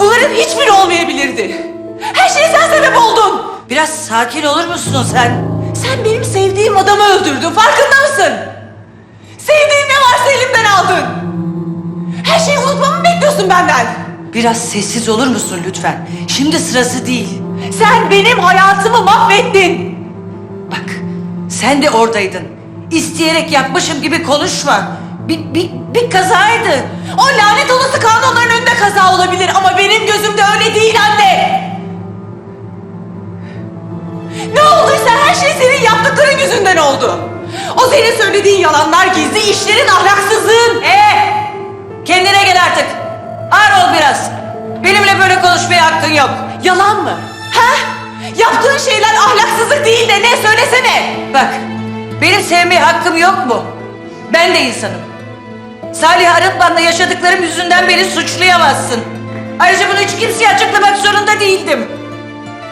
Bunların hiçbiri olmayabilirdi. Her şeye sen sebep oldun. Biraz sakin olur musun sen? Sen benim sevdiğim adamı öldürdün. Farkında mısın? Sevdiğim ne varsa elimden aldın. Her şeyi unutmamı bekliyorsun benden. Biraz sessiz olur musun lütfen? Şimdi sırası değil. Sen benim hayatımı mahvettin. Bak, sen de oradaydın. İsteyerek yapmışım gibi konuşma. Bir, bir, bir kazaydı. O lanet olası kanunların önünde kaza olabilir ama şey senin yaptıkların yüzünden oldu. O senin söylediğin yalanlar, gizli işlerin, ahlaksızlığın. Ee, kendine gel artık. Ağır ol biraz. Benimle böyle konuşmaya hakkın yok. Yalan mı? Ha? Yaptığın şeyler ahlaksızlık değil de ne söylesene. Bak, benim sevmeye hakkım yok mu? Ben de insanım. Salih Arıtman'la yaşadıklarım yüzünden beni suçlayamazsın. Ayrıca bunu hiç kimseye açıklamak zorunda değildim.